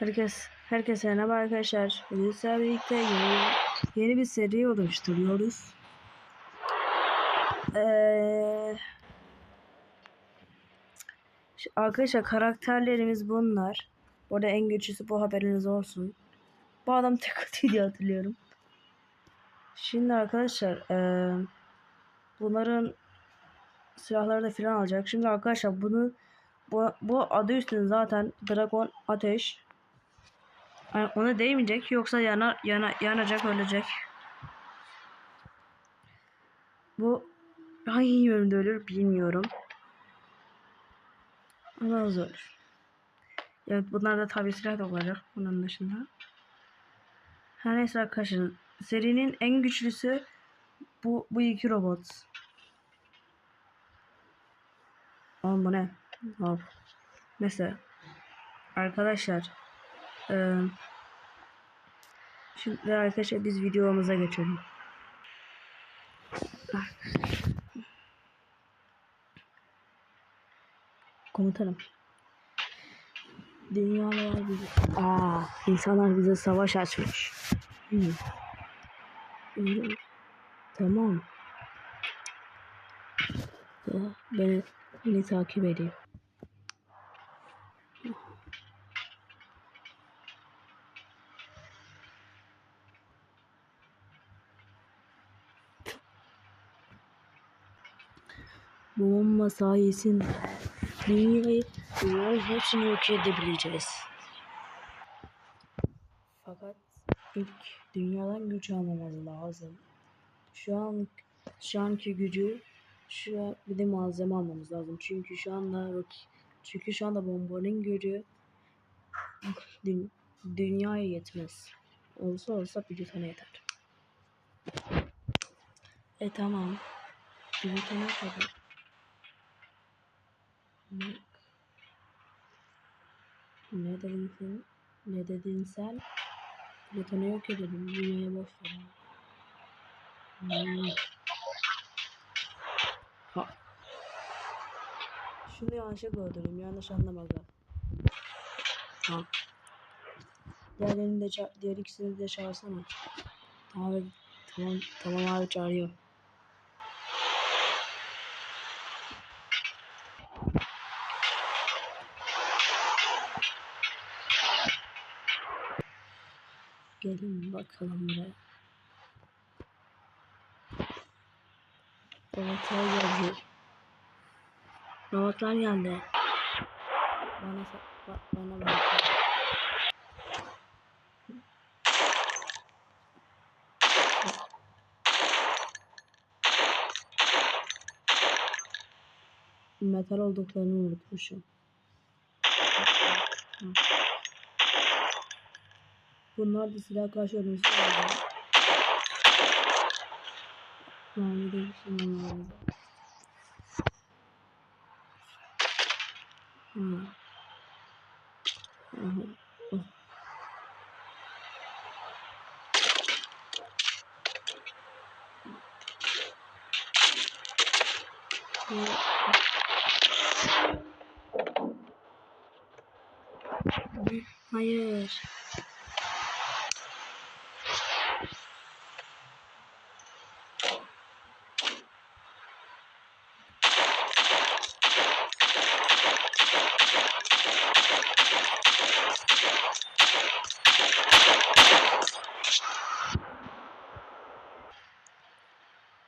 Herkes herkese merhaba arkadaşlar. Sizlerle birlikte yeni, yeni bir seri oluşturuyoruz. Ee, arkadaşlar karakterlerimiz bunlar. Bu arada en güçlüsü bu haberiniz olsun. Bu adam tek atıyor diye hatırlıyorum. Şimdi arkadaşlar ee, bunların silahları da filan alacak. Şimdi arkadaşlar bunu bu, bu adı üstünde zaten Dragon Ateş ona değmeyecek yoksa yana, yana, yanacak ölecek. Bu hangi yönde ölür bilmiyorum. Ama ölür. Evet bunlar da tabi silah da olacak bunun dışında. Her neyse arkadaşlar serinin en güçlüsü bu, bu iki robot. Oğlum ne? Hop. Mesela arkadaşlar eee Şimdi arkadaşlar biz videomuza geçelim. Komutanım. Dünyalar bize... Aa, insanlar bize savaş açmış. Hmm. Tamam. Ya, Beni, beni takip edin. Bomba sayesinde dünyayı, dünyanın hepsini yok edebileceğiz. Fakat ilk dünyadan güç almamız lazım. Şu an şu anki gücü şu an bir de malzeme almamız lazım. Çünkü şu anda çünkü şu anda bombanın gücü dü- dünyaya yetmez. Olsa olsa bir tane yeter. E tamam. Bir tane kadar. Ne, dedin sen? Ne dedin sen? Plüton'u yok edelim. Dünyaya boş verelim. Hmm. Ha. Şunu yanlışlıkla öldürdüm. Yanlış anlamadı. Ha. Diğerlerini de diğer ikisini de çağırsana. Abi. Tamam, tamam abi çağırıyor. Gelin bakalım buraya. Robotlar geldi. Robotlar geldi. Bana sa- ba- bana bak. Metal olduklarını unutmuşum. Hı. Bunlar da silah karşı önümüzde var. Yani de düşünmem lazım. Hı. Hı hı. Hı. Hı. Hayır.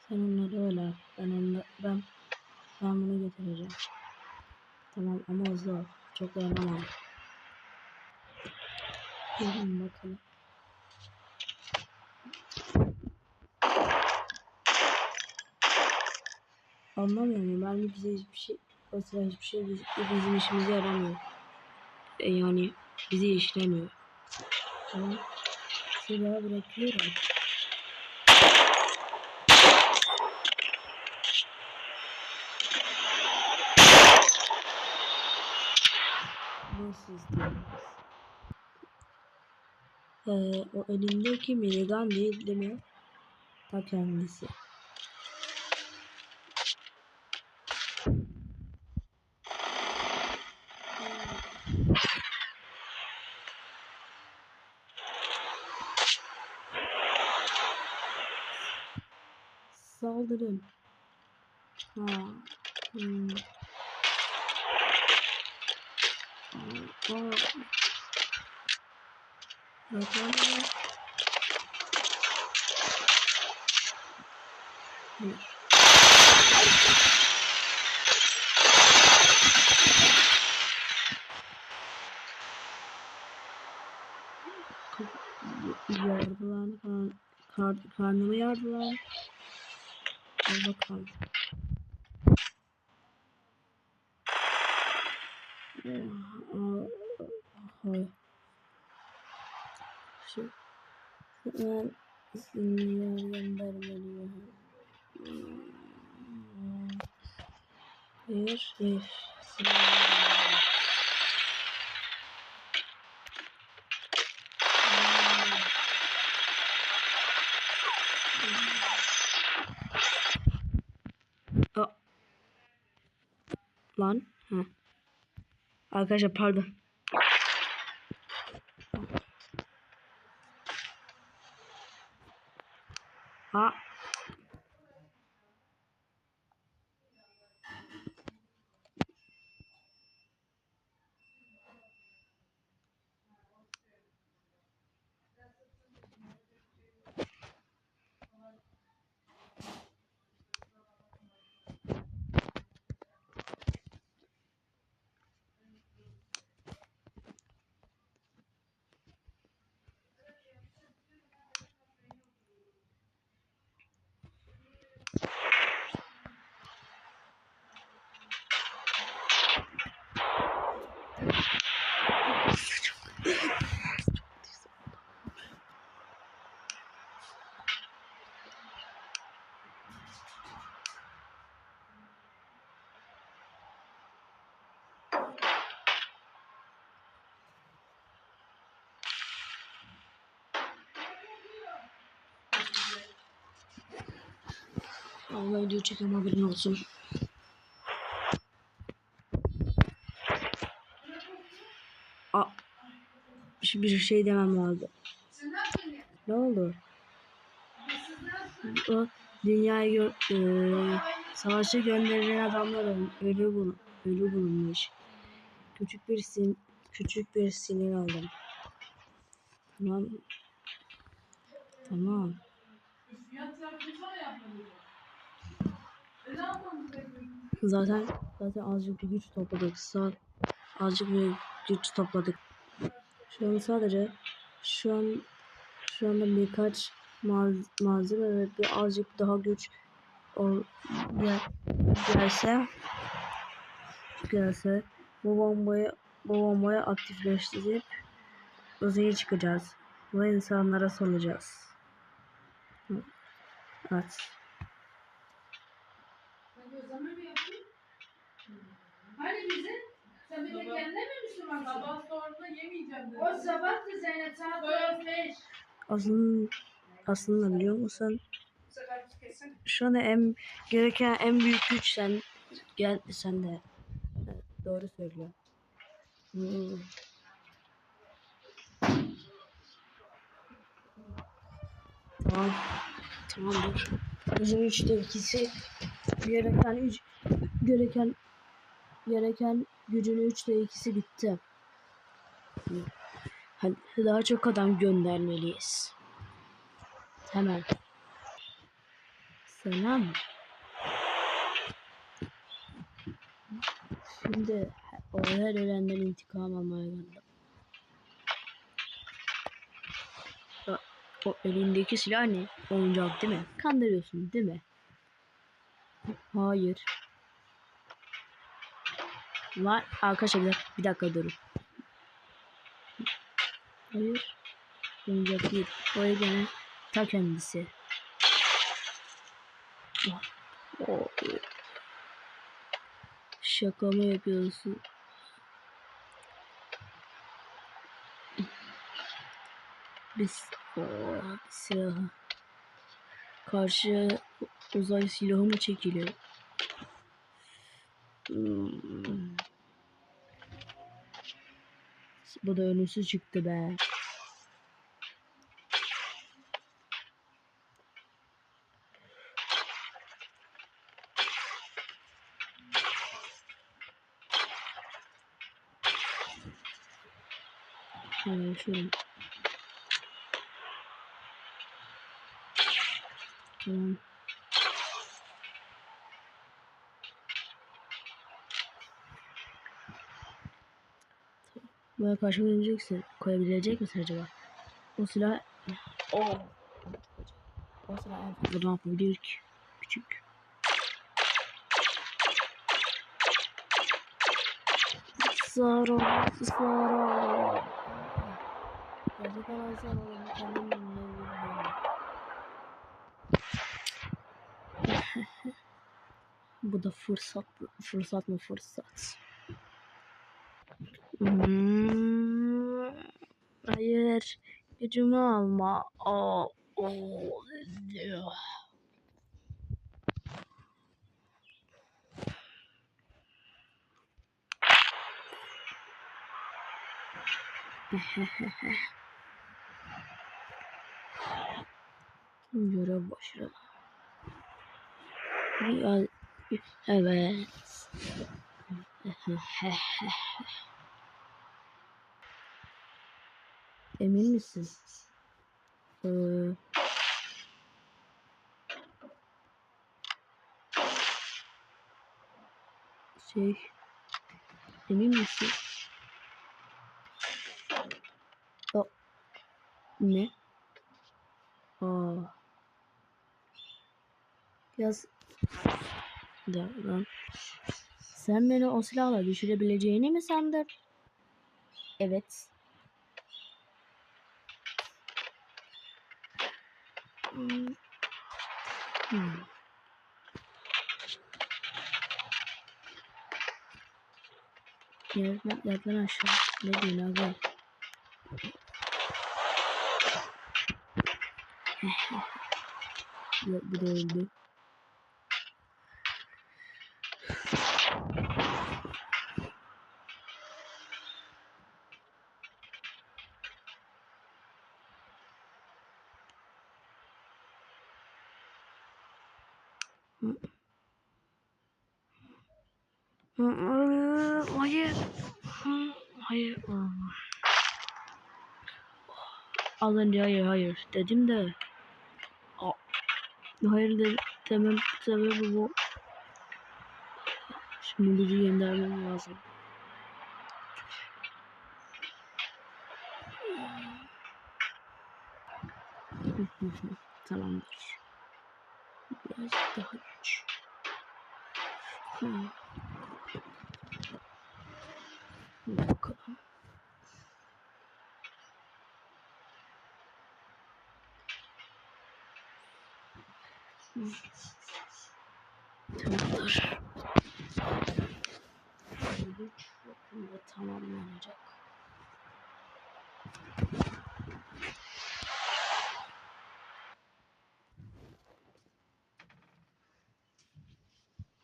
Sen onları öyle yap. Ben onları, ben, ben bunu getireceğim. Tamam ama hızlı ol. Çok dayanamam. Gelin bakalım. Anlamıyorum. Mermi bize hiçbir şey, silah hiçbir şey biz- bizim işimize yaramıyor. E yani bizi işlemiyor. Tamam. Silahı bırakıyorum. Nasıl istiyorsunuz? Ee, o elindeki minigun değil değil mi? Ta kendisi. Saldırın. Ha. Hmm. Aa, aa. Bak lan bana. Hayır. Yardılar. Kar, karnımı yardılar. Al bakalım. Hayır. Şu, ben sinyal göndermeliyim. Bir, bir. Sinyal göndermeliyim. Aa. Lan. Ha. Arkadaşlar pardon. Ha. Allah video çekiyorum haberin olsun. Aa, bir şey demem lazım. Ne oldu? O dünyayı gö eee, savaşa gönderilen adamlar öl- ölü, bul ölü bulunmuş. Küçük bir sin küçük bir sinir aldım. Tamam. Tamam. Zaten zaten azıcık bir güç topladık. Sa azıcık bir güç topladık. Şu an sadece şu an şu anda birkaç maz malzeme ve bir azıcık daha güç ol gel gelse gelse bu bombayı bu bombayı aktifleştirip uzaya çıkacağız ve insanlara salacağız. Evet. Hani bizim? Sen bir de kendine mi Müslüman? Sabah sonra yemeyeceğim dedi. O sabah da Zeynep saat 4-5. Aslında aslında biliyor musun? Bu sefer kesin. Şu anda en gereken en büyük güç sen gel sen de. Evet, doğru söylüyor. Hmm. Tamam. Tamam dur. Bizim üçte ikisi gereken üç gereken gereken gücün üçte ikisi bitti. Hadi daha çok adam göndermeliyiz. Hemen. Selam. Şimdi o her ölenden intikam almaya geldim. O elindeki silah ne? Oyuncak değil mi? Kandırıyorsun değil mi? Hayır. Var arkadaşlar bir dakika, bir dakika durun. Hayır. Oyuncak değil. O gene ta kendisi. Şaka mı yapıyorsun? Biz oh, silahı karşı uzay silahı mı çekiliyor? Bu da ölümsüz çıktı be. Şöyle şöyle. Tamam. Buraya karşı geleceksin. Koyabilecek misin acaba? O silah... Oh. O silah en fazla ne yapabilir ki? Küçük. Zara. Kendim bilmiyorum. Bu da fırsat, fırsat mı fırsat? Hmm. Hayır, gücümü alma. Aa, oo, diyor. Görev başladı. Ya, evet. Emin misin? Ee, şey, emin misin? O, ne? Aa. Yaz. Ya lan. Sen beni o silahla düşürebileceğini mi sandın? Evet. Hmm. Yat lan aşağı. Ne diyorsun abi? Bu da öldü. Hayır, hayır. Az önce hayır hayır dedim de. Hayır de, demem sebebi bu. Şimdi bizi göndermem lazım. Tamamdır. Birazcık daha güç. Hmm. Bakalım. Tamamdır. Güç yakında tamamlanacak.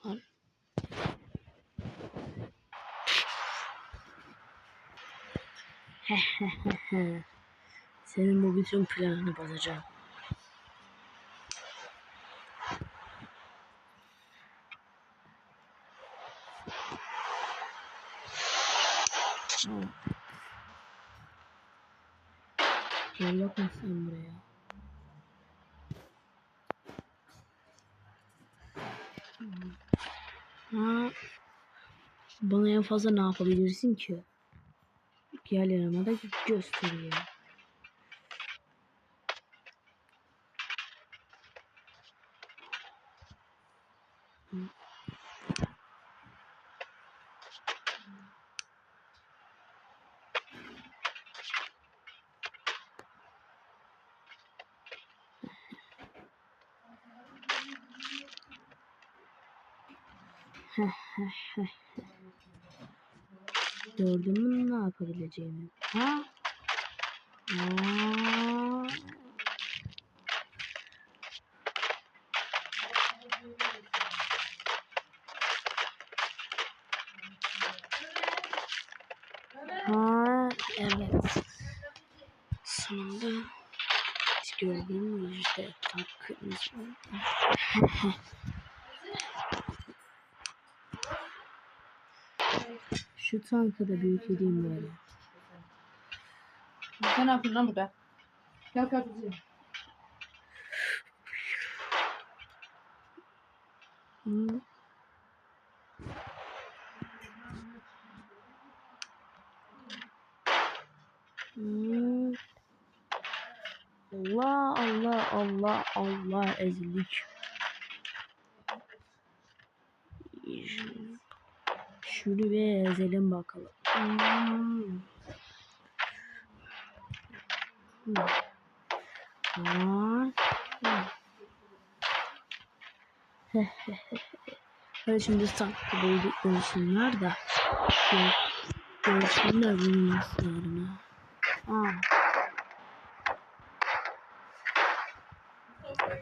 Lan. Senin bu bütün planını bozacağım. Tamam. Sen buraya. Ha. Bana en fazla ne yapabilirsin ki? Gel yanıma da göstereyim. Gördün mü ne yapabileceğimi? Ha? Aa. Ha, evet. Sonunda gördüğüm işte tam kırmızı oldu. Şu tankı da büyük edeyim böyle. Sen ne yapıyorsun lan burada? Gel ye. Hmm. Hmm. Allah Allah Allah Allah ezlik. Şunu bir ezelim bakalım. Hmm. Hmm. Hmm. Hadi şimdi saklı bir görsünler de. Görsünler bunun nasıllarını. Aa.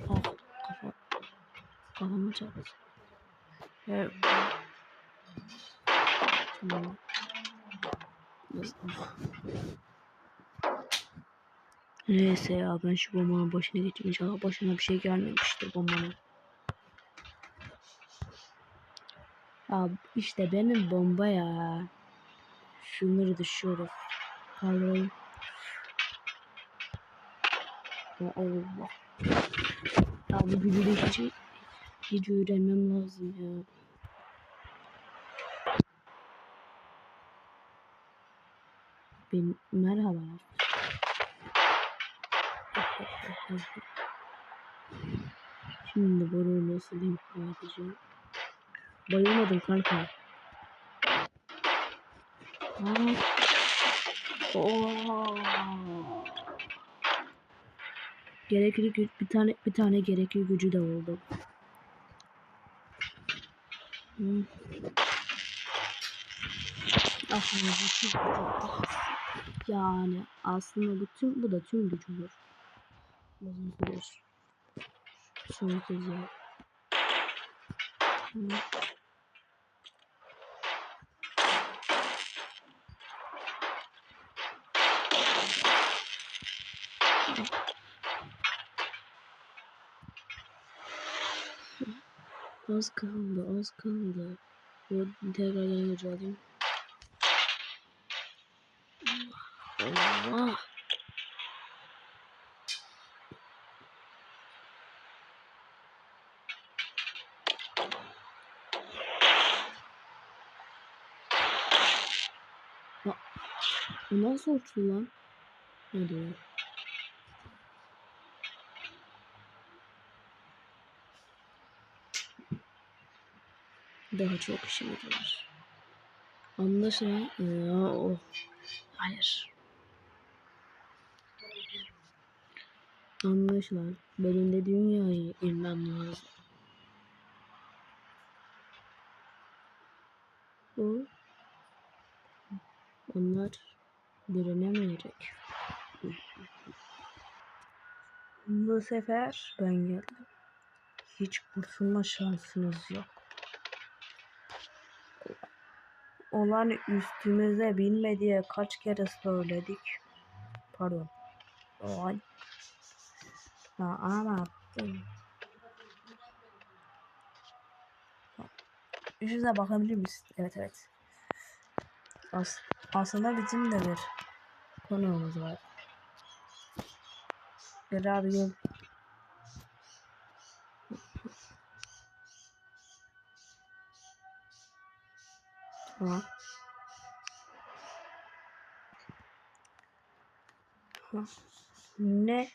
Ah, kafa. Kafamı çarptı. Evet. Tamam. Neyse ya ben şu bombanın başına geçeyim. İnşallah başına bir şey gelmemiştir bombanın. Ya işte benim bomba ya. Şunları düşüyoruz. Kaldırayım. Allah. Ya bu gücü hiç, hiç öğrenmem lazım ya. Ben merhaba. Şimdi bunu nasıl imha edeceğim? Bayılmadım kanka. Aa. Oo. Gerekli güç bir tane bir tane gerekli gücü de oldu. Hmm. Aslında bütün yani aslında bütün bu da tüm güç olur. Uzun sürer. Ya. Hmm. Az kaldı, az kaldı. Bu tekrardan gücü alayım. Ya, Bu nasıl uçtu lan? Hadi ya. Daha çok işimiz var. Anlaşılan ya o. Hayır. Anlaşılan benim de dünyayı inmem lazım. O onlar direnemeyecek. Bu sefer ben geldim. Hiç kurtulma şansınız yok. Olan üstümüze binme diye kaç kere söyledik. Pardon. Ay. Ha, ama Yüzüne bakabilir miyiz? Evet evet. As aslında bizim de bir konuğumuz var. Gel abi gel. Tamam. Ne?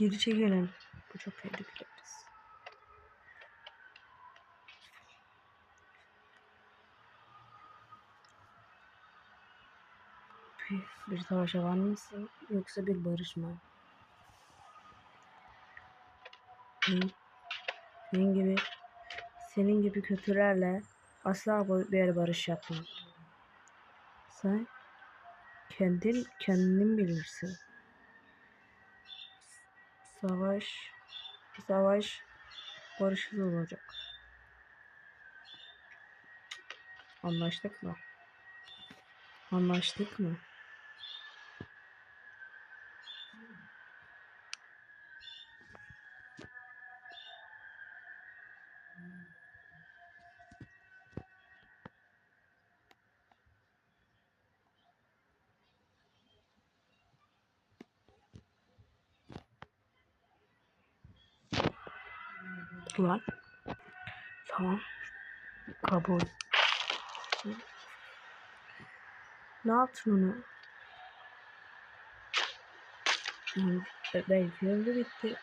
Geri çekilin. Bu çok tehlikeli. Bir, savaşa var mısın? Yoksa bir barış mı? Senin gibi senin gibi kötülerle asla bir barış yapmam. Sen kendin kendin bilirsin. Savaş savaş barışsız olacak. Anlaştık mı? Anlaştık mı? Ulan. Tamam. Kabul. Ne yaptın onu? Hmm, e, Belki öldü bitti.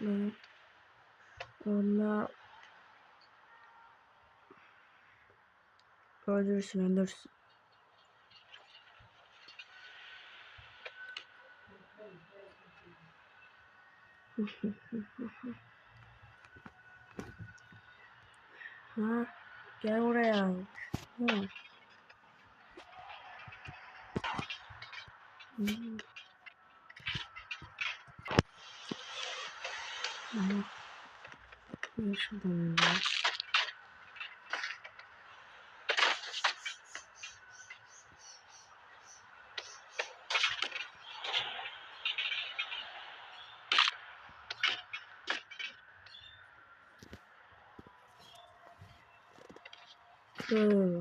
Ne? Onlar öldürsün öldürsün. ha, gel buraya. Ha. Hmm. Aha. Ne şuradan ya? Hı.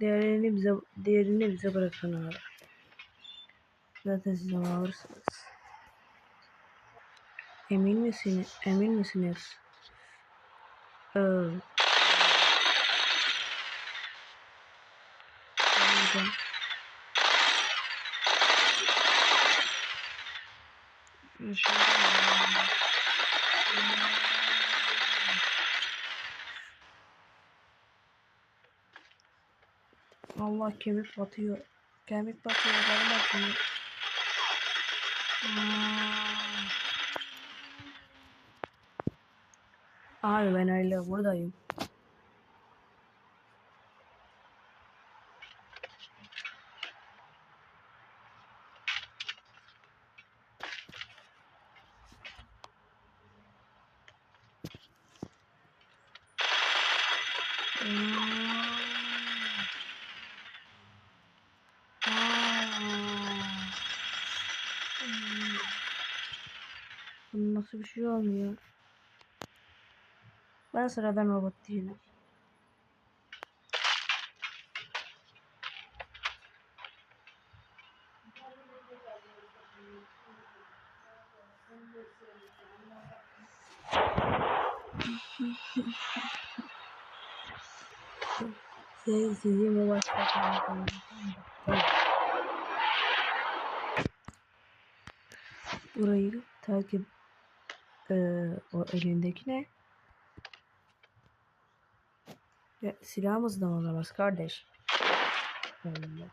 Diğerini bize diğerini bize bırakın abi. Zaten siz onu alırsınız. Emin misiniz? Emin misiniz? Ee. Anladım. Allah kemik batıyor. Kemik batıyor. Bana bakın. Abi ben öyle buradayım. Bunun nasıl bir şey olmuyor? Ben sıradan robot değilim. Siz sizi mi başlatmayacağım? Burayı takip eee o elindeki ne? Ya, silahımız da olamaz kardeş. Allah.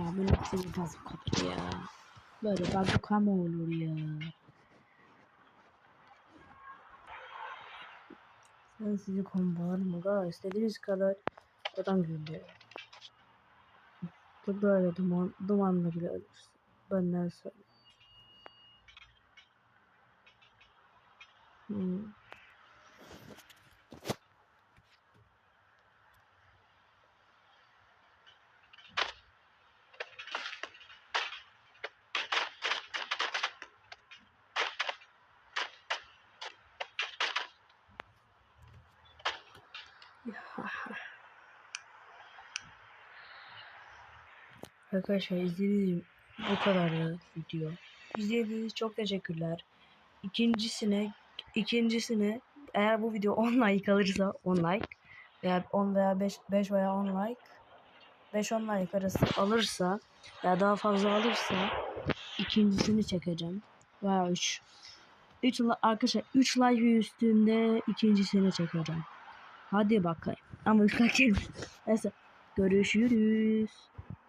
Ya nasıl bir bazuka ya? Böyle bazuka mı olur ya? Ben sizi kombolarım ga istediğiniz kadar adam gönderiyorum. Bu böyle duman, dumanla bile ölürsün. Benden sonra. Hmm. Arkadaşlar izlediğiniz bu kadar video. İzlediğiniz çok teşekkürler. İkincisine ikincisine eğer bu video 10 like alırsa 10 like veya 10 veya 5 5 veya 10 like 5-10 like arası alırsa veya daha fazla alırsa ikincisini çekeceğim. Veya 3. 3 arkadaşlar 3 like üstünde ikincisini çekeceğim. Hadi bakayım. Ama kaç Neyse görüşürüz.